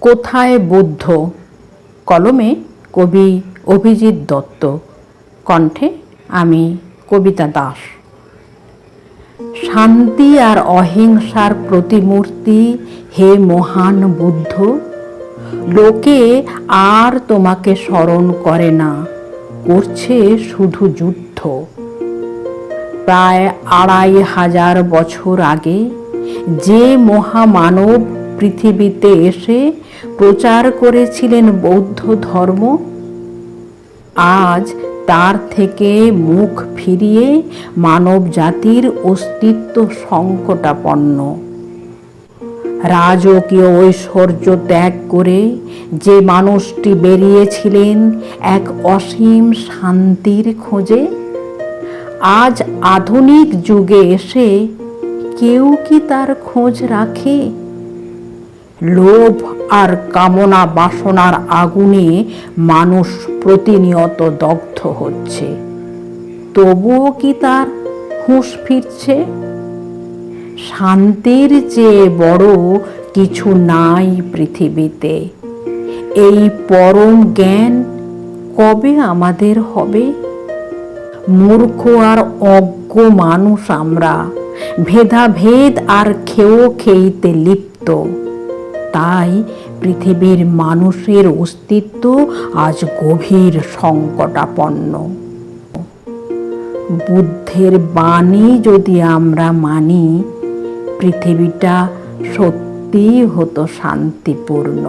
কোথায় বুদ্ধ? কলমে কবি অভিজিৎ দত্ত। কণ্ঠে আমি কবিতা দাস। শান্তি আর অহিংসার প্রতিমূর্তি হে মহান বুদ্ধ, লোকে আর তোমাকে স্মরণ করে না, করছে শুধু যুদ্ধ। প্রায় আড়াই হাজার বছর আগে যে মহামানব পৃথিবীতে এসে প্রচার করেছিলেন বৌদ্ধ ধর্ম। আজ তার থেকে মুখ ফিরিয়ে মানব জাতির অস্তিত্ব সংকটাপন্ন। রাজকীয় ঐশ্বর্য ত্যাগ করে যে মানুষটি বেরিয়েছিলেন এক অসীম শান্তির খোঁজে, আজ আধুনিক যুগে এসে কেউ কি তার খোঁজ রাখে? লোভ আর কামনা বাসনার আগুনে মানুষ প্রতিনিয়ত দগ্ধ হচ্ছে। তবুও কি তার হুঁশ ফিরছে? শান্তির চেয়ে বড় কিছু নাই পৃথিবীতে। এই পরম জ্ঞান কবে আমাদের হবে? মূর্খ আর অজ্ঞ মানুষ আমরা, ভেদাভেদ আর খেয়েও খেইতে লিপ্ত। তাই পৃথিবীর মানুষের অস্তিত্ব আজ গভীর সংকটাপন্ন। বুদ্ধের বাণী যদি আমরা মানি, পৃথিবীটা সত্যি হতো শান্তিপূর্ণ।